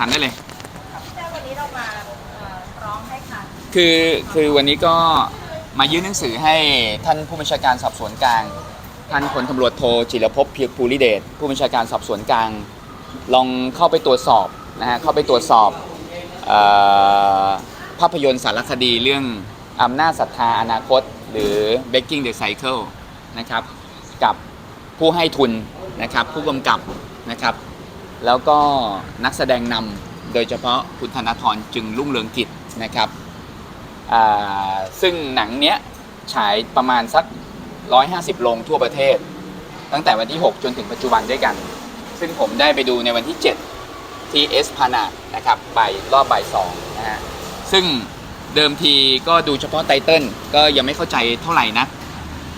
ครับผมอะถามได้เลยพี่แจ้วันนี้เรามาเอ่อร้องให้ค่ะคือคือวันนี้ก็มายื่นหนังสือให้ท่านผู้บัญชาการสอบสวนกลาง ท่านพลตำรวจโทจิรภพเพียรภูริเดชผู้บัญชาการสอบสวนกลาง ลองเข้าไปตรวจสอบนะฮะเข้าไปตรวจสอบเออภาพยนตร์สารคดีเรื่องอำนาจศรัทธาอนาคต หรือ Breaking the Cycle นะครับกับผู้ให้ทุนนะครับผู้กำกับนะครับ แล้วก็นักแสดงนำโดยเฉพาะคุณธนาธรจึงรุ่งเรืองกิจนะครับซึ่งหนังเนี้ยฉายประมาณสัก 150 โรงทั่วประเทศ ตั้งแต่วันที่ 6 จนถึงปัจจุบันด้วยกัน ซึ่งผมได้ไปดูในวันที่ 7 ที่เอสพานานะครับบ่ายรอบบ่ายสองนะฮะซึ่งเดิมทีก็ดูเฉพาะไตเติลก็ยังไม่เข้าใจเท่าไหร่นะ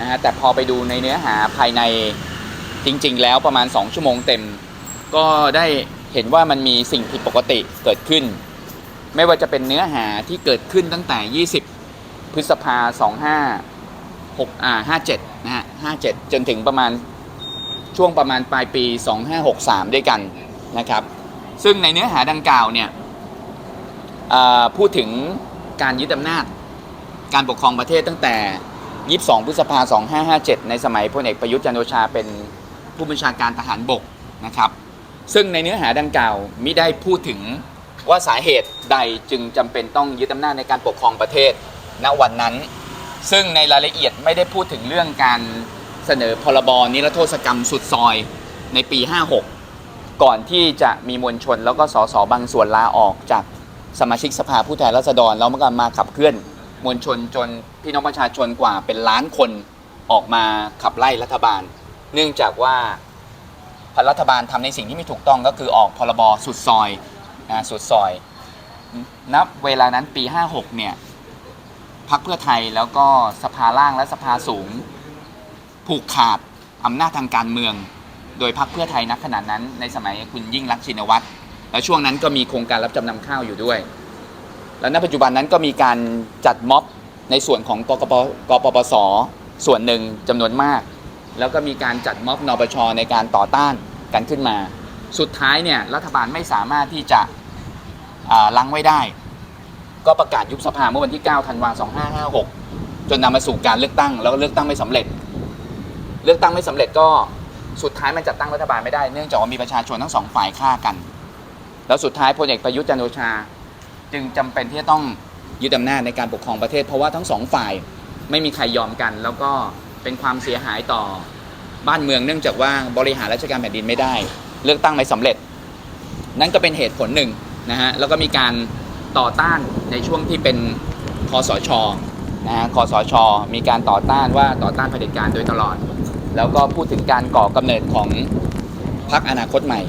นะฮะแต่พอไปดูในเนื้อหาภายในจริง ๆ แล้วประมาณ 2 ชั่วโมงเต็ม ก็ได้เห็นว่ามันมีสิ่งผิดปกติเกิดขึ้น ไม่ว่าจะเป็นเนื้อหาที่เกิดขึ้นตั้งแต่ 20 พฤษภา25 6อ่า57 นะฮะ 57 จนถึงประมาณช่วงประมาณปลายปี 2563 ด้วยกันนะครับ ซึ่งในเนื้อหาดังกล่าวเนี่ยพูดถึงการยึดอำนาจ การปกครองประเทศตั้งแต่ 22 พฤษภา2557 ในสมัยพลเอกประยุทธ์จันโอชาเป็นผู้บัญชาการทหารบกนะครับ ซึ่งในเนื้อหาดังกล่าวมิได้พูดถึงว่าสาเหตุใดจึงจำเป็นต้องยึดอำนาจในการปกครองประเทศณวันนั้น ซึ่งในรายละเอียดไม่ได้พูดถึงเรื่องการเสนอพรบนิรโทษกรรมสุดซอยในปี 56 ก่อนที่จะมีมวลชนแล้วก็สสบางส่วนลาออกจากสมาชิกสภาผู้แทนราษฎรแล้วมันก็มาขับเคลื่อนมวลชนจนพี่น้องประชาชนกว่าเป็นล้านคนออกมาขับไล่รัฐบาล เนื่องจากว่า รัฐบาลทำในสิ่งที่ไม่ถูกต้องก็คือออกพรบสุดซอยนะสุดซอย นับเวลานั้นปี 56 เนี่ยพักเพื่อไทยแล้วก็สภาล่างและสภาสูง ผูกขาดอำนาจทางการเมือง โดยพักเพื่อไทยนักขนาดนั้น ในสมัยคุณยิ่งรักชินวัตรแล้วช่วงนั้นก็มีโครงการรับจำนำข้าวอยู่ด้วย แล้วณปัจจุบันนั้นก็มีการจัดม็อบในส่วนของกกปกปปสส่วนหนึ่งจำนวนมาก แล้วก็มีการจัดม็อบนปชในการต่อต้านกันขึ้นมา สุดท้ายเนี่ยรัฐบาลไม่สามารถที่จะลังไว้ได้ ก็ประกาศยุบสภาเมื่อวันที่ 9 ธันวาคม 2556 จนนำมาสู่การเลือกตั้ง แล้วก็เลือกตั้งไม่สำเร็จ เลือกตั้งไม่สำเร็จก็สุดท้ายมันจัดตั้งรัฐบาลไม่ได้ เนื่องจากว่ามีประชาชนทั้งสองฝ่ายฆ่ากัน แล้วสุดท้ายพลเอกประยุทธ์จันโอชา จึงจำเป็นที่จะต้องยึดอำนาจในการปกครองประเทศ เพราะว่าทั้งสองฝ่ายไม่มีใครยอมกัน แล้วก็ เป็นความเสียหายต่อบ้านเมืองเนื่องจากว่าบริหารราชการแผ่นดินไม่ได้ เลือกตั้งไม่สำเร็จ นั่นก็เป็นเหตุผลหนึ่งนะฮะแล้วก็มีการต่อต้านในช่วงที่เป็นคอสชนะฮะคอสช มีการต่อต้านว่าต่อต้านเผด็จการโดยตลอด แล้วก็พูดถึงการก่อกำเนิดของพรรคอนาคตใหม่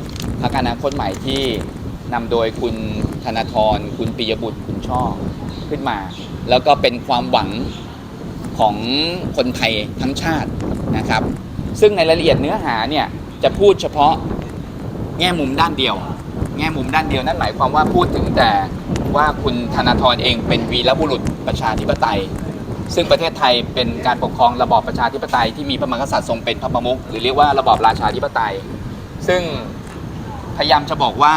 พรรคอนาคตใหม่ที่นำโดยคุณธนาธรคุณปิยบุตรคุณช่อขึ้นมา แล้วก็เป็นความหวัง ของคนไทยทั้งชาตินะครับ ซึ่งในรายละเอียดเนื้อหาเนี่ยจะพูดเฉพาะแง่มุมด้านเดียว แง่มุมด้านเดียวนั่นหมายความว่าพูดถึงแต่ว่าคุณธนาธรเองเป็นวีรบุรุษประชาธิปไตย ซึ่งประเทศไทยเป็นการปกครองระบอบประชาธิปไตยที่มีพระมหากษัตริย์ทรงเป็นพระประมุขหรือเรียกว่าระบอบราชาธิปไตย ซึ่งพยายามจะบอกว่า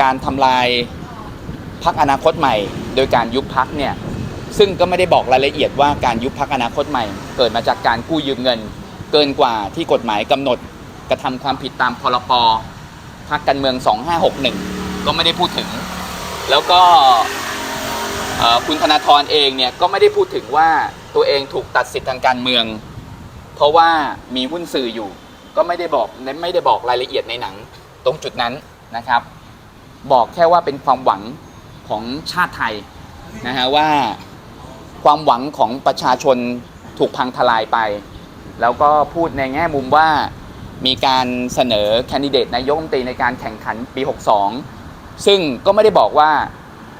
การทำลายพักอนาคตใหม่ โดยการยุบพักเนี่ย ซึ่งก็ไม่ได้บอกรายละเอียดว่าการยุบพักอนาคตใหม่ เกิดมาจากการกู้ยืมเงิน เกินกว่าที่กฎหมายกำหนดกระทำความผิดตามพรปพักการเมือง 2561 ก็ไม่ได้พูดถึง แล้วก็คุณธนาธรเองเนี่ยก็ไม่ได้พูดถึงว่าตัวเองถูกตัดสิทธิ์ทางการเมือง เพราะว่ามีหุ้นสื่ออยู่ ก็ไม่ได้บอกไม่ได้บอกรายละเอียดในหนังตรงจุดนั้นนะครับ บอกแค่ว่าเป็นความหวังของชาติไทยนะฮะว่า ความหวังของประชาชนถูกพังทลายไป แล้วก็พูดในแง่มุมว่ามีการเสนอแคนดิเดตนายกรัฐมนตรีในการแข่งขันปี 62 ซึ่งก็ไม่ได้บอกว่า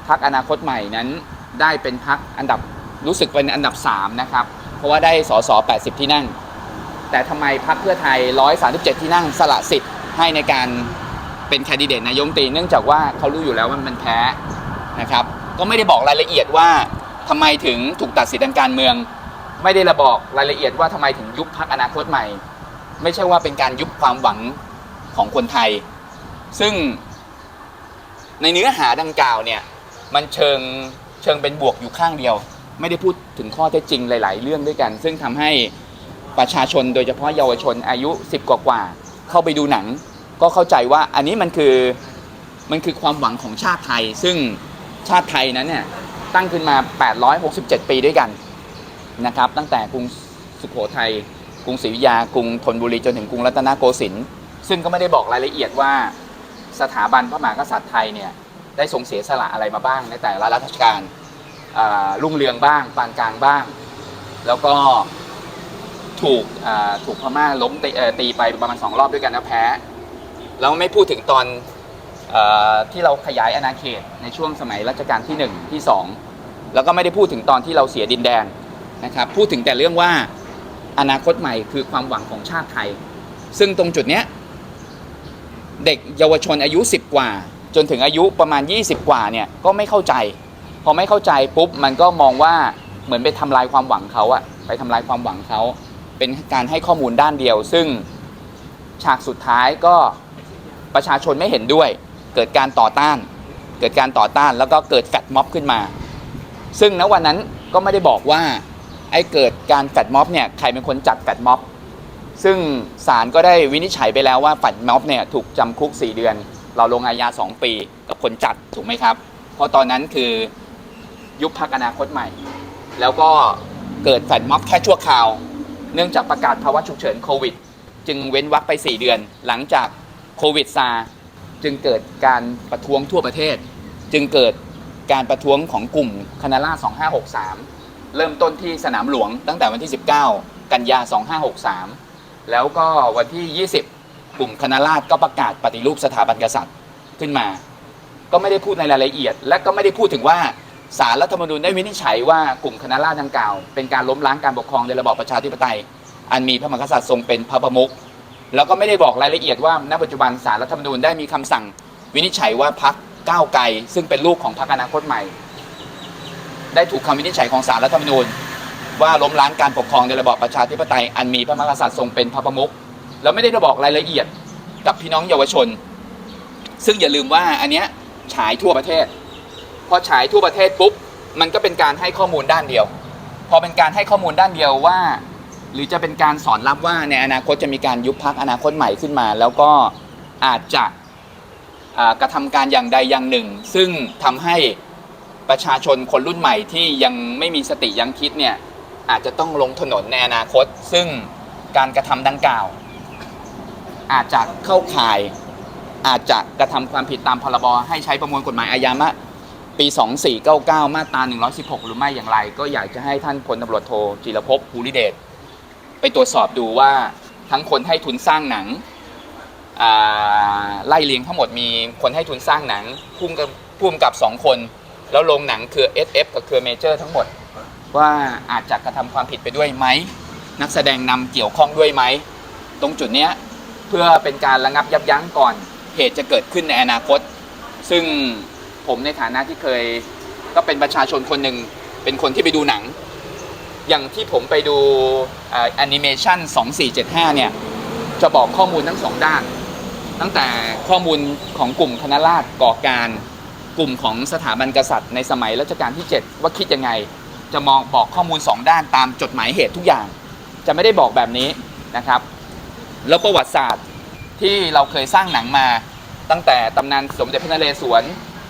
พักอนาคตใหม่นั้นได้เป็นพักอันดับรู้สึกเป็นอันดับ 3 นะครับ เพราะว่าได้สส80 ที่นั่ง แต่ทำไมพักเพื่อไทย 137 ที่นั่งสละสิทธิ์ให้ในการเป็นแคนดิเดตนายกรัฐมนตรีเนื่องจากว่าเขารู้อยู่แล้วว่ามันแพ้นะครับ ก็ไม่ได้บอกรายละเอียดว่า ทำไมถึงถูกตัดสิทธิ์ทางการเมือง ไม่ได้ระบอกรายละเอียดว่าทำไมถึงยุบพักอนาคตใหม่ ไม่ใช่ว่าเป็นการยุบความหวังของคนไทย ซึ่งในเนื้อหาดังกล่าวเนี่ยมันเชิงเชิงเป็นบวกอยู่ข้างเดียว ไม่ได้พูดถึงข้อเท็จจริงหลาย ๆ เรื่องด้วยกัน ซึ่งทำให้ประชาชนโดยเฉพาะเยาวชนอายุ 10 กว่าๆเข้าไปดูหนัง ก็เข้าใจว่าอันนี้มันคือมันคือความหวังของชาติไทย ซึ่งชาติไทยนั้นเนี่ย ตั้งขึ้นมา 867 ปีด้วยกันนะครับ ตั้งแต่กรุงสุโขทัย กรุงศรีอยุธยา กรุงธนบุรีจนถึงกรุงรัตนโกสินทร์ ซึ่งก็ไม่ได้บอกรายละเอียดว่าสถาบันพระมหากษัตริย์ไทยเนี่ยได้ทรงเสียสละอะไรมาบ้างในแต่ละรัชกาลรุ่งเรืองบ้าง ปานกลางบ้าง แล้วก็ถูกถูกพม่าล้มตีเอ่อตีไปประมาณสองรอบด้วยกันนะแพ้ แล้วไม่พูดถึงตอน ที่เราขยายอาณาเขตในช่วงสมัยรัชกาลที่ 1 ที่ 2 แล้วก็ไม่ได้พูดถึงตอนที่เราเสียดินแดนนะครับพูดถึงแต่เรื่องว่าอนาคตใหม่คือความหวังของชาติไทย ซึ่งตรงจุดเนี้ยเด็กเยาวชนอายุ 10 กว่า จนถึงอายุประมาณ 20 กว่าเนี่ยก็ไม่เข้าใจ พอไม่เข้าใจปุ๊บมันก็มองว่าเหมือนไปทำลายความหวังเขาอะไปทำลายความหวังเขาเป็นการให้ข้อมูลด้านเดียว ซึ่งฉากสุดท้ายก็ประชาชนไม่เห็นด้วย เกิดการต่อต้าน เกิดการต่อต้านแล้วก็เกิดแฟดม็อบขึ้นมา ซึ่งณวันนั้นก็ไม่ได้บอกว่าไอ้เกิดการแฟดม็อบเนี่ยใครเป็นคนจัดแฟดม็อบซึ่งศาลก็ได้วินิจฉัยไปแล้วว่าแฟดม็อบเนี่ยถูกจำคุก 4 เดือน เราลงอาญา 2 ปีกับคนจัดถูกไหมครับ เพราะตอนนั้นคือยุบพักอนาคตใหม่ แล้วก็เกิดแฟดม็อบแค่ชั่วคราว เนื่องจากประกาศภาวะฉุกเฉินโควิด จึงเว้นวรรคไป 4 เดือน หลังจากโควิดซา จึงเกิดการประท้วงทั่วประเทศ จึงเกิดการประท้วงของกลุ่มคณะราษฎร2563 เริ่มต้นที่สนามหลวงตั้งแต่วันที่ 19 กันยา 2563 แล้วก็วันที่ 20 กลุ่มคณะราษฎรก็ประกาศปฏิรูปสถาบันกษัตริย์ขึ้นมา ก็ไม่ได้พูดในรายละเอียด และก็ไม่ได้พูดถึงว่าสารรัฐธรรมนูญได้วินิจฉัยว่ากลุ่มคณะราษฎรดังกล่าว เป็นการล้มล้างการปกครองในระบอบประชาธิปไตย อันมีพระมหากษัตริย์ทรงเป็นพระประมุข แล้วก็ไม่ได้บอกรายละเอียดว่าณปัจจุบันสารรัฐธรรมนูญได้มีคำสั่งวินิจฉัยว่าพรรคก้าวไกล ซึ่งเป็นลูกของพรรคอนาคตใหม่ ได้ถูกคำวินิจฉัยของสารรัฐธรรมนูญ ว่าล้มล้างการปกครองในระบอบประชาธิปไตยอันมีพระมหากษัตริย์ทรงเป็นพระประมุขแล้วไม่ได้บอกรายละเอียดกับพี่น้องเยาวชน ซึ่งอย่าลืมว่าอันเนี้ยฉายทั่วประเทศพอฉายทั่วประเทศปุ๊บมันก็เป็นการให้ข้อมูลด้านเดียว พอเป็นการให้ข้อมูลด้านเดียวว่า หรือจะเป็นการสอนรับว่าในอนาคตจะมีการยุบพักอนาคตใหม่ขึ้นมา แล้วก็อาจจะกระทำการอย่างใดอย่างหนึ่ง ซึ่งทำให้ประชาชนคนรุ่นใหม่ที่ยังไม่มีสติยังคิดเนี่ยอาจจะต้องลงถนนในอนาคต ซึ่งการกระทำดังกล่าว อาจจะเข้าข่ายอาจจะกระทำความผิดตามพรบให้ใช้ประมวลกฎหมายอาญามาปี 2499 มาตรา 116 หรือไม่อย่างไร ก็อยากจะให้ท่านพลตำรวจโทจิรภพภูริเดช ไปตรวจสอบดูว่าทั้งคนให้ทุนสร้างหนังไล่เลียงทั้งหมดมีคนให้ทุนสร้างหนังพุ่มกับพุ่มกับสองคน แล้วลงหนังคือ SF กับคือเมเจอร์ทั้งหมด ว่าอาจจะกระทำความผิดไปด้วยไหม นักแสดงนำเกี่ยวข้องด้วยไหม ตรงจุดเนี้ยเพื่อเป็นการระงับยับยั้งก่อนเหตุจะเกิดขึ้นในอนาคต ซึ่งผมในฐานะที่เคยก็เป็นประชาชนคนหนึ่งเป็นคนที่ไปดูหนัง อย่างที่ผมไปดูแอนิเมชัน2475 เนี่ย จะบอกข้อมูลทั้งสองด้าน ตั้งแต่ข้อมูลของกลุ่มคณะราษฎรก่อการ กลุ่มของสถาบันกษัตริย์ในสมัยรัชกาลที่ 7 ว่าคิดยังไง จะมองบอกข้อมูลสองด้านตามจดหมายเหตุทุกอย่าง จะไม่ได้บอกแบบนี้นะครับ แล้วประวัติศาสตร์ที่เราเคยสร้างหนังมา ตั้งแต่ตำนานสมเด็จพระนเรศวร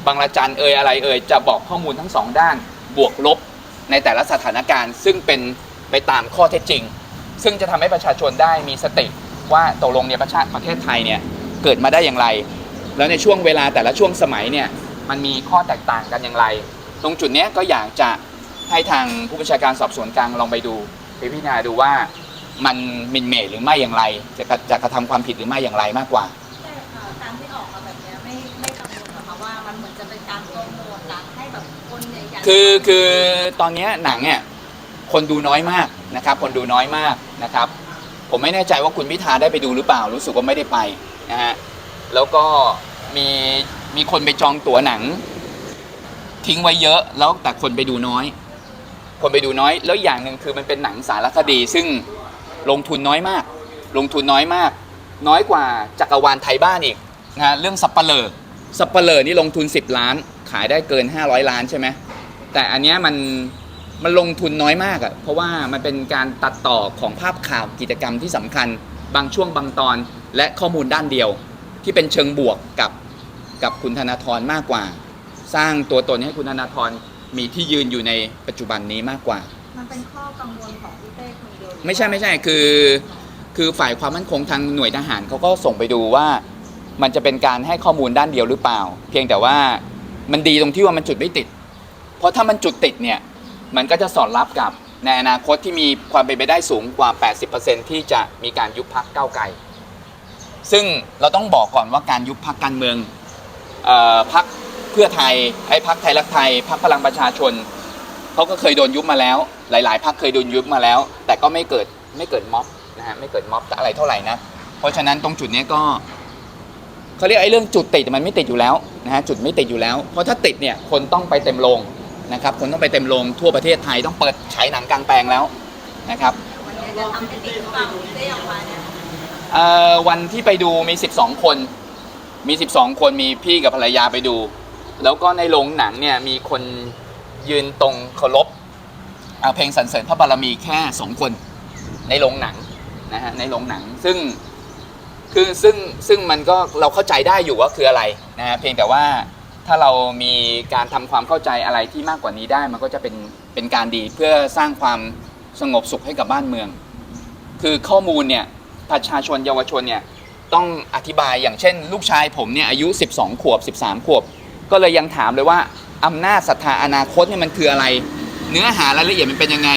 บางระจันเอ่ยอะไรเอ่ยจะบอกข้อมูลทั้งสองด้านบวกลบ ในแต่ละสถานการณ์ ซึ่งเป็นไปตามข้อเท็จจริง ซึ่งจะทำให้ประชาชนได้มีสติว่าตกลงเนี่ยประชาประเทศไทยเนี่ยเกิดมาได้อย่างไร แล้วในช่วงเวลาแต่ละช่วงสมัยเนี่ยมันมีข้อแตกต่างกันอย่างไร ตรงจุดเนี้ยก็อยากจะให้ทางผู้บัญชาการสอบสวนกลางลองไปดูไปพิจารณาดูว่ามันหมินเหมหรือไม่อย่างไร จะกระจะกระทำความผิดหรือไม่อย่างไรมากกว่า คือคือตอนเนี้ยหนังเนี่ยคนดูน้อยมากนะครับ คนดูน้อยมากนะครับ ผมไม่แน่ใจว่าคุณพิธาได้ไปดูหรือเปล่า รู้สึกว่าไม่ได้ไปนะฮะแล้วก็มีมีคนไปจองตั๋วหนัง ทิ้งไว้เยอะแล้วแต่คนไปดูน้อย คนไปดูน้อย แล้วอย่างหนึ่งคือมันเป็นหนังสารคดี ซึ่งลงทุนน้อยมาก ลงทุนน้อยมาก น้อยกว่าจักรวาลไทยบ้านอีกนะฮะเรื่องสับปะเลอสับปะเลอนี่ลงทุน 10 ล้าน ขายได้เกิน 500 ล้านใช่ไหม แต่อันเนี้ยมันมันลงทุนน้อยมากอะ่ะเพราะว่ามันเป็นการตัดต่อของภาพข่าวกิจกรรมที่สำคัญ บางช่วงบางตอนและข้อมูลด้านเดียว ที่เป็นเชิงบวกกับกับคุณธนาธรมากกว่า สร้างตัวตนให้คุณธนาธรมีที่ยืนอยู่ในปัจจุบันนี้มากกว่า มันเป็นข้อกังวลของพี่เต้คนเดียวหรือไม่ใช่ไม่ใช่คือ คือฝ่ายความมั่นคงทางหน่วยทหารเขาก็ส่งไปดูว่า มันจะเป็นการให้ข้อมูลด้านเดียวหรือเปล่า เพียงแต่ว่ามันดีตรงที่ว่ามันจุดไม่ติด เพราะถ้ามันจุดติดเนี่ย มันก็จะสอดรับกับในอนาคตที่มีความเป็นไปได้สูงกว่า 80%ที่จะมีการยุบพักเก้าวไกล ซึ่งเราต้องบอกก่อนว่าการยุบพักการเมืองเอ่อพักเพื่อไทยไอ้พักไทยรักไทยพักพลังประชาชนเขาก็เคยโดนยุบมาแล้ว หลาย ๆพักเคยโดนยุบมาแล้ว แต่ก็ไม่เกิดไม่เกิดม็อบนะฮะไม่เกิดม็อบอะไรเท่าไหร่นะเพราะฉะนั้นตรงจุดนี้ก็เขาเรียกไอ้เรื่องจุดติดมันไม่ติดอยู่แล้วนะฮะจุดไม่ติดอยู่แล้ว เพราะถ้าติดเนี่ยคนต้องไปเต็มโรง นะครับคนต้องไปเต็มโรงทั่วประเทศไทยต้องเปิดฉายหนังกลางแปลงแล้วนะครับวันนี้จะทำให้ติดฟังได้ออกมาเนี่ยเอ่อวันที่ไปดูมี 12 คน มี 12 คนมีพี่กับภรรยาไปดู แล้วก็ในโรงหนังเนี่ยมีคนยืนตรงเคารพอ่าเพลงสรรเสริญพระบารมีแค่ 2 คนในโรงหนังนะฮะในโรงหนังซึ่งคือซึ่งซึ่งมันก็เราเข้าใจได้อยู่ว่าคืออะไรนะฮะเพียงแต่ว่า ถ้าเรามีการทำความเข้าใจอะไรที่มากกว่านี้ได้ มันก็จะเป็นเป็นการดีเพื่อสร้างความสงบสุขให้กับบ้านเมือง คือข้อมูลเนี่ยประชาชนเยาวชนเนี่ยต้องอธิบายอย่างเช่น ลูกชายผมเนี่ยอายุ 12 ขวบ 13 ขวบ ก็เลยยังถามเลยว่าอำนาจศรัทธาอนาคตเนี่ยมันคืออะไร เนื้อหารายละเอียดมันเป็นยังไง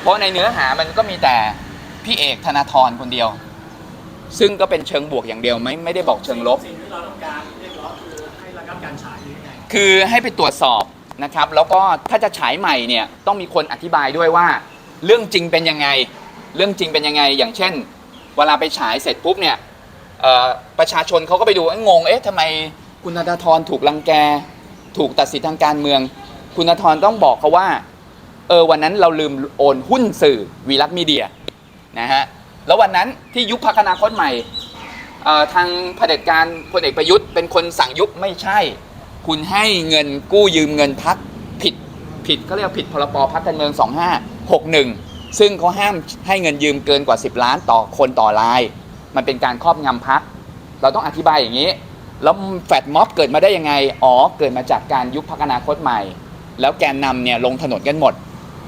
เพราะในเนื้อหามันก็มีแต่พี่เอกธนาธรคนเดียว ซึ่งก็เป็นเชิงบวกอย่างเดียวไม่ไม่ได้บอกเชิงลบ สิ่งที่เราต้องการ การฉายหรือยังไงคือให้ไปตรวจสอบนะครับ แล้วก็ถ้าจะฉายใหม่เนี่ยต้องมีคนอธิบายด้วยว่า เรื่องจริงเป็นยังไง เรื่องจริงเป็นยังไง อย่างเช่น เวลาไปฉายเสร็จปุ๊บเนี่ยเอ่อประชาชนเขาก็ไปดูเอ้ยงงเอ๊ะทำไมคุณธนาธรถูกลังแก ถูกตัดสินทางการเมือง คุณธนาธรต้องบอกเขาว่าเออวันนั้นเราลืมโอนหุ้นสื่อวีลักษณ์มีเดียนะฮะแล้ววันนั้นที่ยุบพักอนาคตใหม่ เอ่อทางเผด็จการพลเอกประยุทธ์เป็นคนสั่งยุบไม่ใช่ คุณให้เงินกู้ยืมเงินพักผิดผิดเขาเรียกว่าผิดพรบพักการเมือง 2561 ซึ่งเขาห้ามให้เงินยืมเกินกว่า 10 ล้านต่อคนต่อราย มันเป็นการครอบงำพัก เราต้องอธิบายอย่างนี้ แล้วแฟดม็อบเกิดมาได้ยังไง อ๋อ เกิดมาจากการยุบพักอนาคตใหม่ แล้วแกนนำเนี่ยลงถนนกันหมด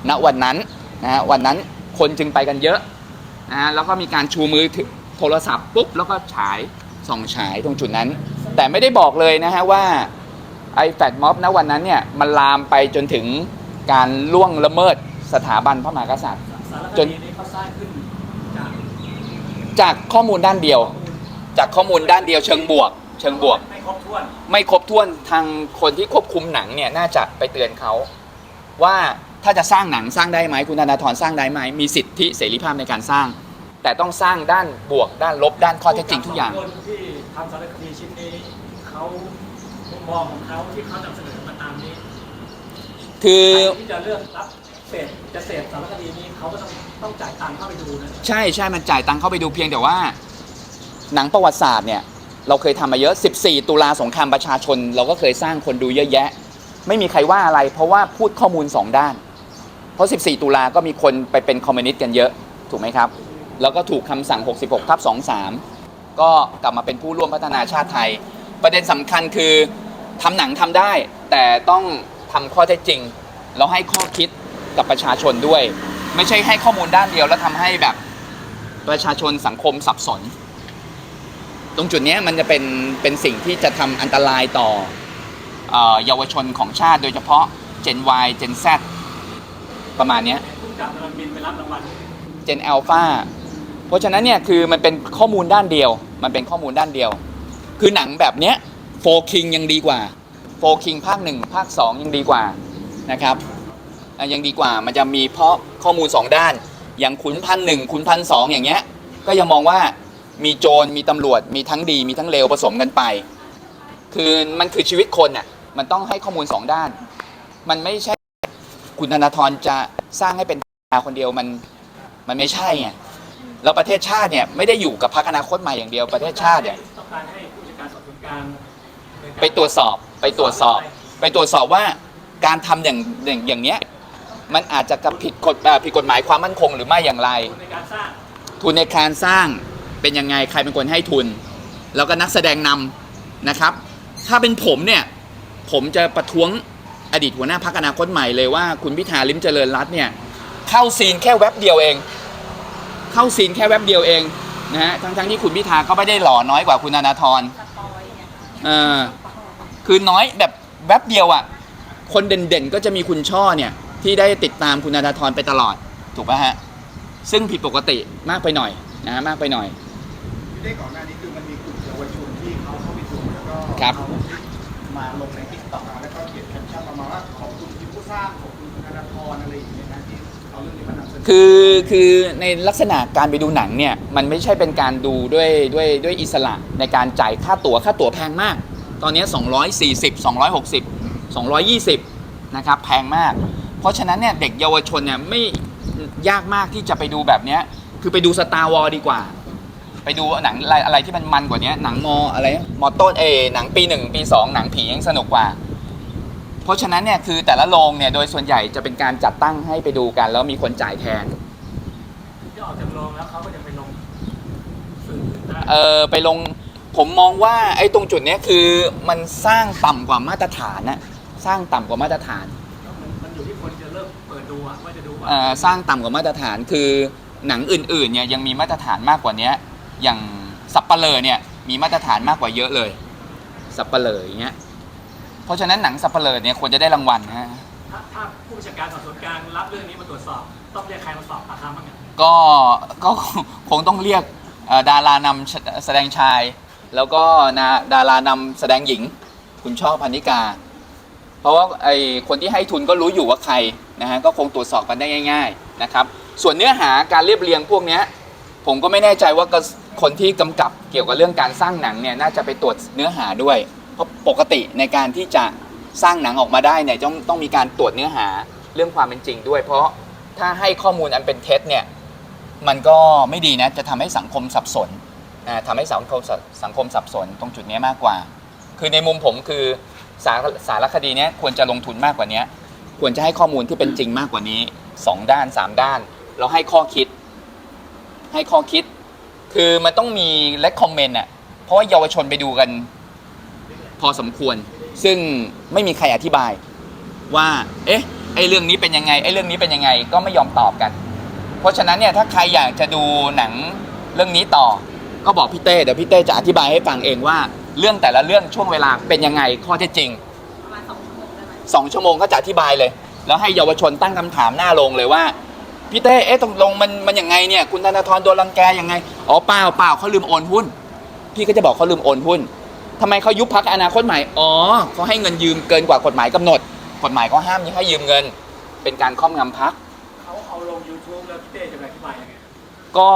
ณวันนั้นนะฮะวันนั้นคนจึงไปกันเยอะนะฮะแล้วก็มีการชูมือถือ โทรศัพท์ปุ๊บแล้วก็ฉายส่องฉายตรงจุดนั้น แต่ไม่ได้บอกเลยนะฮะว่าไอ้แฟดม็อบณวันนั้นเนี่ยมันลามไปจนถึงการล่วงละเมิดสถาบันพระมหากษัตริย์ จนจากจากข้อมูลด้านเดียว จากข้อมูลด้านเดียวเชิงบวก เชิงบวก ไม่ครบถ้วนไม่ครบถ้วนทางคนที่ควบคุมหนังเนี่ยน่าจะไปเตือนเขาว่าถ้าจะสร้างหนังสร้างได้ไหมคุณธนาธรสร้างได้ไหมมีสิทธิเสรีภาพในการสร้าง แต่ต้องสร้างด้านบวกด้านลบด้านข้อเท็จจริงทุกอย่าง คนที่ทำสารคดีชิ้นนี้เขามุมมองของเขาที่เขานำเสนอมาตามนี้คือใครที่จะเลือกรับเสพจะเสพสารคดีนี้เขาก็ต้องต้องจ่ายตังค์เข้าไปดูนะใช่ใช่มันจ่ายตังค์เข้าไปดูเพียงแต่ว่า หนังประวัติศาสตร์เนี่ยเราเคยทำมาเยอะ 14 ตุลาสงครามประชาชน เราก็เคยสร้างคนดูเยอะแยะ ไม่มีใครว่าอะไร เพราะว่าพูดข้อมูล2ด้าน เพราะ 14 ตุลาก็มีคนไปเป็นคอมมิวนิสต์กันเยอะ ถูกไหมครับ แล้วก็ถูกคำสั่ง 66ทับ23 ก็กลับมาเป็นผู้ร่วมพัฒนาชาติไทย ประเด็นสำคัญคือทำหนังทำได้ แต่ต้องทำข้อเท็จจริง แล้วให้ข้อคิดกับประชาชนด้วย ไม่ใช่ให้ข้อมูลด้านเดียวแล้วทำให้แบบประชาชนสังคมสับสน ตรงจุดนี้มันจะเป็นเป็นสิ่งที่จะทำอันตรายต่อเอเยาวชนของชาติโดยเฉพาะ Gen Y Gen Z ประมาณนี้ยผู้กำกับกำลังบินเจนอัลฟา เพราะฉะนั้นเนี่ยคือมันเป็นข้อมูลด้านเดียว มันเป็นข้อมูลด้านเดียว คือหนังแบบเนี้ยโฟคิงยังดีกว่าโฟคิงภาคหนึ่งภาคสองยังดีกว่านะครับยังดีกว่ามันจะมีเพราะข้อมูลสองด้าน อย่างขุนพันหนึ่งขุนพันสองอย่างเงี้ยก็ยังมองว่ามีโจรมีตำรวจมีทั้งดีมีทั้งเลวผสมกันไป คือมันคือชีวิตคนน่ะมันต้องให้ข้อมูลสองด้าน มันไม่ใช่คุณธนาธรจะสร้างให้เป็นคนเดียวมันมันไม่ใช่ไง แล้วประเทศชาติเนี่ยไม่ได้อยู่กับพรรคอนาคตใหม่อย่างเดียวประเทศชาติเนี่ยต้องการให้ผู้จัดการสอบการในการไปตรวจสอบไปตรวจสอบ ไปตรวจสอบว่าการทำอย่างอย่างอย่างเนี้ยมันอาจจะกับผิดกฎผิดกฎหมายความมั่นคงหรือไม่อย่างไรทุนในการสร้างเป็นยังไงใครเป็นคนให้ทุน แล้วก็นักแสดงนำนะครับ ถ้าเป็นผมเนี่ยผมจะประท้วงอดีตหัวหน้าพักอนาคตใหม่เลยว่าคุณพิธาลิมเจริญรัตน์เนี่ยเข้าซีนแค่แว็บเดียวเอง เข้าซีนแค่แว็บเดียวเองนะฮะทั้งๆที่คุณพิธาก็ไม่ได้หล่อน้อยกว่าคุณธนาธรสปอยเนี่ยเออคือน้อยแบบแวบเดียวอะ่ะ คนเด่นๆก็จะมีคุณช่อเนี่ยที่ได้ติดตามคุณนาธรไปตลอดถูกป่ะฮะซึ่งผิดปกติมากไปหน่อยนะฮะมากไปหน่อยที่ได้ก่อนหน้านี้คือมันมีกลุ่มเยาวชนที่เขาเข้าไปดูแล้วก็ครับเอาคลิปมาลงในติ๊กต็อกแล้วก็เขียนแคปชั่นประมาณว่าขอบคุณทีมผู้สร้าง คือคือในลักษณะการไปดูหนังเนี่ยมันไม่ใช่เป็นการดูด้วยด้วยด้วยอิสระในการจ่ายค่าตั๋วค่าตั๋วแพงมาก ตอนนี้ 240 260 220นะครับแพงมาก เพราะฉะนั้นเนี่ยเด็กเยาวชนเนี่ยไม่ยากมากที่จะไปดูแบบเนี้ยคือไปดูสตาร์วอลดีกว่า ไปดูหนังอะไรอะไรที่มันมันกว่านี้หนังมออะไรมอต้นเออหนังปีหนึ่งปีสองหนังผียังสนุกกว่า เพราะฉะนั้นเนี่ยคือแต่ละโรงเนี่ยโดยส่วนใหญ่จะเป็นการจัดตั้งให้ไปดูกัน แล้วมีคนจ่ายแทนที่ออกจากโรงแล้วเขาก็จะไปลงสื่อได้เออไปลงผมมองว่าไอ้ตรงจุดเนี้ยคือมันสร้างต่ำกว่ามาตรฐานนะสร้างต่ำกว่ามาตรฐาน แล้วมันมันอยู่ที่คนจะเริ่มเปิดดูอะว่าจะดูว่า เอ่อสร้างต่ำกว่ามาตรฐานคือหนังอื่นๆเนี่ยยังมีมาตรฐานมากกว่าเนี้ยอย่างสับปะเลอเนี่ยมีมาตรฐานมากกว่าเยอะเลย สับปะเลออย่างเงี้ยเพ ราะฉะนั้นหนังสับปะเลอเนี่ยควรจะได้รางวัลนะฮะถ้าถ้าผู้บัญชาการสอบสวนกลางรับเรื่องนี้มาตรวจสอบ ต้องเรียกใครมาสอบปากคำบ้างเนี่ยก็ก็คงต้องเรียกเอ่อดารานำแสแสดงชาย แล้วก็นาดารานำแสดงหญิง คุณช่อพันนิกา เพราะว่าไอคนที่ให้ทุนก็รู้อยู่ว่าใครนะฮะก็คงตรวจสอบกันได้ง่าย ๆนะครับ ส่วนเนื้อหาการเรียบเรียงพวกเนี้ยผมก็ไม่แน่ใจว่าก็คนที่กำกับเกี่ยวกับเรื่องการสร้างหนังเนี่ยน่าจะไปตรวจเนื้อหาด้วยเพ ราะปกติในการที่จะสร้างหนังออกมาได้เนี่ยต้องต้องมีการตรวจเนื้อหาเรื่องความเป็นจริงด้วย เพราะถ้าให้ข้อมูลอันเป็นเท็จเนี่ยมันก็ไม่ดีนะจะทำให้สังคมสับสนอ่าทำให้สังคมสังคมสับสนตรงจุดนี้มากกว่า คือในมุมผมคือสารสารคดีเนี้ยควรจะลงทุนมากกว่านี้ควรจะให้ข้อมูลที่เป็นจริงมากกว่านี้สองด้านสามด้านแล้วให้ข้อคิด ให้ข้อคิด คือมันต้องมีเล c คอมเมนต์อะเพราะว่าเยาวชนไปดูกัน พอสมควร ซึ่งไม่มีใครอธิบายว่า เอ๊ะไอ้เรื่องนี้เป็นยังไงไอ้เรื่องนี้เป็นยังไงก็ไม่ยอมตอบกัน เพราะฉะนั้นเนี่ยถ้าใครอยากจะดูหนังเรื่องนี้ต่อ ก็บอกพี่เต้เดี๋ยวพี่เต้จะอธิบายให้ฟังเองว่า เรื่องแต่ละเรื่องช่วงเวลาเป็นยังไงข้อเท็จจริงประมาณสองชั่วโมงได้ไหมสองชั่วโมงก็จะอธิบายเลย แล้วให้เยาวชนตั้งคำถามหน้าโรงเลยว่าพี่เต้เอ๊ะตรงลงมันมันยังไงเนี่ยคุณธนาธรโดนรังแกยังไงอ๋อเปล่าเปล่าเขาลืมโอนหุ้น พี่ก็จะบอกเขาลืมโอนหุ้น ทำไมเขายุบพักอนาคตใหม่ อ๋อเขาให้เงินยืมเกินกว่ากฎหมายกำหนด กฎหมายก็ห้ามให้ยืมเงิน เป็นการครอบงำพัก เขาเอาลง YouTube แล้วพี่เต้จะไปอธิบายยังไงก็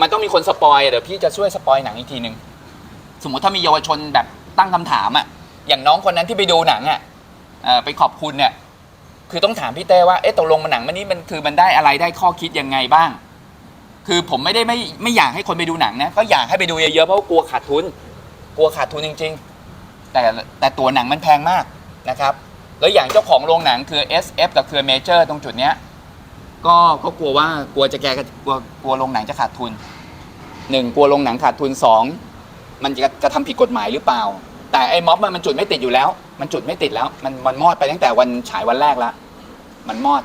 มันต้องมีคนสปอยเดี๋ยวพี่จะช่วยสปอยหนังอีกทีหนึ่งสมมติถ้ามีเยาวชนแบบตั้งคำถามอะ อย่างน้องคนนั้นที่ไปดูหนังอะเอ่อไปขอบคุณเนี่ยคือต้องถามพี่เต้ว่าเอ๊ะตกลงมันหนังมันนี้มันคือมันได้อะไรได้ข้อคิดยังไงบ้าง คือผมไม่ได้ไม่ไม่อยากให้คนไปดูหนังนะก็อยากให้ไปดูเยอะๆเพราะว่ากลัวขาดทุน กลัวขาดทุนจริง ๆ แต่แต่ตัวหนังมันแพงมากนะครับ แล้วอย่างเจ้าของโรงหนังคือ SF กับคือเมเจอร์ตรงจุดเนี้ยก็ก็กลัวว่ากลัวจะแกกลัวกลัวโรงหนังจะขาดทุนหนึ่งกลัวโรงหนังขาดทุนสองมันจะจะทำผิดกฎหมายหรือเปล่า แต่ไอ้ม็อบมันมันจุดไม่ติดอยู่แล้ว มันจุดไม่ติดแล้ว มันมันมอดไปตั้งแต่วันฉายวันแรกแล้วมันมอด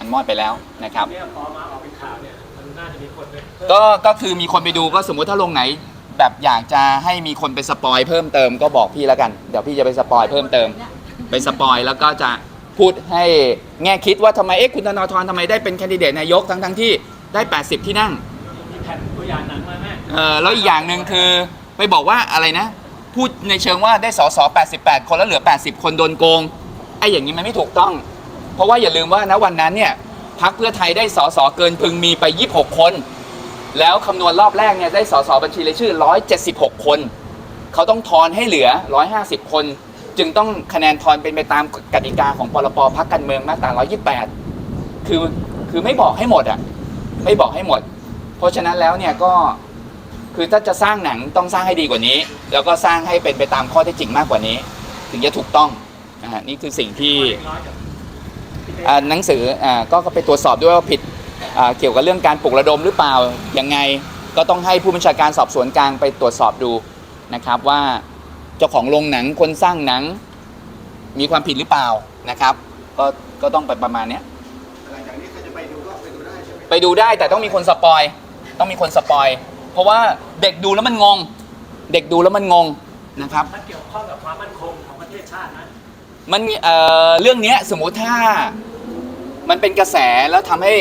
มันมอดไปแล้วนะครับ เนี่ยพอมาออกเป็นข่าวเนี่ยมันน่าจะมีคนไปเพิ่ม ก็ก็คือมีคนไปดูก็สมมุติถ้าโรงไหน แบบอยากจะให้มีคนไปสปอยเพิ่มเติมก็บอกพี่แล้วกัน เดี๋ยวพี่จะไปสปอยเพิ่มเติม ไปสปอยแล้วก็จะพูดให้แง่คิดว่าทำไมเอ๊ะคุณธนาธรทำไมได้เป็นแคนดิเดตนายกทั้งทั้งๆที่ได้ 80 ที่นั่งมีแผ่นตัวอย่างหนังมาแม่เออแล้วอีกอย่างหนึ่งคือไปบอกว่าอะไรนะ พูดในเชิงว่าได้สส88 คนแล้วเหลือ 80 คนโดนโกงไอ้อย่างนี้มันไม่ถูกต้อง เพราะว่าอย่าลืมว่าณวันนั้นเนี่ยพักเพื่อไทยได้สสเกินพึงมีไป 26 คน แล้วคำนวณรอบแรกเนี่ยได้สสบัญชีรายชื่อ 176 คน เขาต้องทอนให้เหลือ 150 คน จึงต้องคะแนนทอนเป็นไปตามกติกาของปรปพักการเมืองมาตรา 128 คือคือไม่บอกให้หมดอะไม่บอกให้หมด เพราะฉะนั้นแล้วเนี่ยก็คือถ้าจะสร้างหนังต้องสร้างให้ดีกว่านี้ แล้วก็สร้างให้เป็นไปตามข้อเท็จจริงมากกว่านี้ ถึงจะถูกต้องนะฮะนี่คือสิ่งที่น้อยจากพี่เต้อ่าหนังสืออ่าก็ก็ไปตรวจสอบด้วยว่าผิดอ่า เกี่ยวกับเรื่องการปลุกระดมหรือเปล่ายังไงก็ต้องให้ผู้บัญชาการสอบสวนกลางไปตรวจสอบดูนะครับว่าเจ้าของโรงหนังคนสร้างหนังมีความผิดหรือเปล่านะครับ ก็ก็ต้องไปประมาณเนี้ยหลังจากนี้ใครจะไปดูก็ไปดูได้ใช่ไหมไปดูได้แต่ต้องมีคนสปอยต้องมีคนสปอยเพราะว่าเด็กดูแล้วมันงง เด็กดูแล้วมันงงนะครับมันเกี่ยวข้องกับความมั่นคงของประเทศชาตินะมันเอ่อเรื่องเนี้ยสมมุติถ้ามันเป็นกระแสแล้วทำให้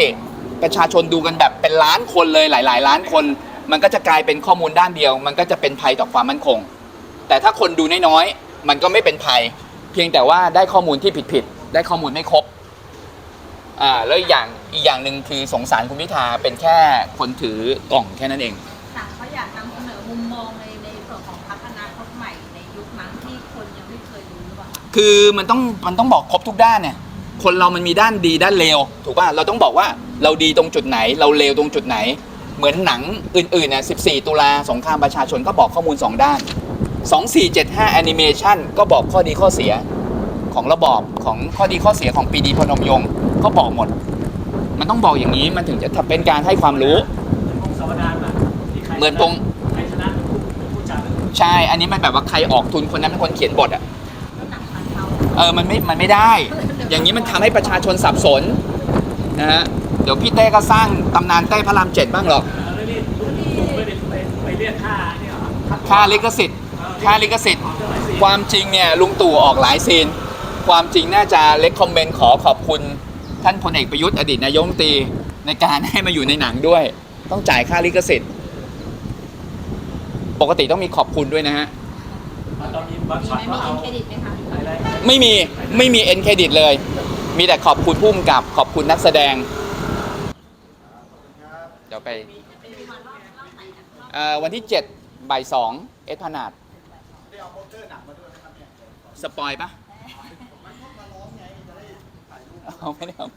ประชาชนดูกันแบบเป็นล้านคนเลยหลาย ๆ ล้านคน มันก็จะกลายเป็นข้อมูลด้านเดียว มันก็จะเป็นภัยต่อความมั่นคง แต่ถ้าคนดูน้อยๆมันก็ไม่เป็นภัย เพียงแต่ว่าได้ข้อมูลที่ผิดๆได้ข้อมูลไม่ครบอ่าแล้วอีกอย่างอีกอย่างหนึ่งคือสงสารคุณพิธาเป็นแค่คนถือกล่องแค่นั้นเองหนังเขาอยากนำเสนอมุมมองในในส่วนของพัฒนาคตใหม่ในยุคนั้นที่คนยังไม่เคยรู้หรือเปล่าคะ คือมันต้องมันต้องบอกครบทุกด้านเนี่ย คนเรามันมีด้านดีด้านเลวถูกป่ะเราต้องบอกว่าเราดีตรงจุดไหน เราเลวตรงจุดไหน เหมือนหนังอื่นๆเนี่ย14 ตุลาสงครามประชาชนก็บอกข้อมูล 2 ด้าน 2475แอนิเมชันก็บอกข้อดีข้อเสียของระบอบของข้อดีข้อเสียของปีดีพนมยงค์ก็บอกหมด มันต้องบอกอย่างนี้มันถึงจะเป็นการให้ความรู้พงศาวดารแบบที่ใครเหมือนพงใครชนะเป็นผู้จัดใช่ อันนี้มันแบบว่าใครออกทุนคนนั้นเป็นคนเขียนบทอะ เออ มันไม่ มันไม่ได้ อย่างนี้มันทำให้ประชาชนสับสนนะฮะเดี๋ยวพี่เต้ก็สร้างตำนานเต้พระรามเจ็ดบ้างหรอกค่าลิขสิทธิ์ค่าลิขสิทธิ์ ความจริงเนี่ยลุงตู่ออกหลายซีน ความจริงน่าจะเล็กคอมเมนต์ขอขอบคุณ ท่านพลเอกประยุทธ์อดีตนายกรัฐมนตรีในการให้มาอยู่ในหนังด้วย ต้องจ่ายค่าลิขสิทธิ์ ปกติต้องมีขอบคุณด้วยนะฮะตอนนี้บางมีช็อตไหมก็มีเอาเครดิตไหมคะไม่มีไม่มีเอ็นเครดิตเลย มีแต่ขอบคุณผู้กำกับ ขอบคุณนักแสดง เดี๋ยวไปเอ่อวันที่7บ่ายสองเอสพนาดได้เอาโปสเตอร์หนังมาด้วยนะครับเนี่ยสปอยปะเอาไม่ได้เอา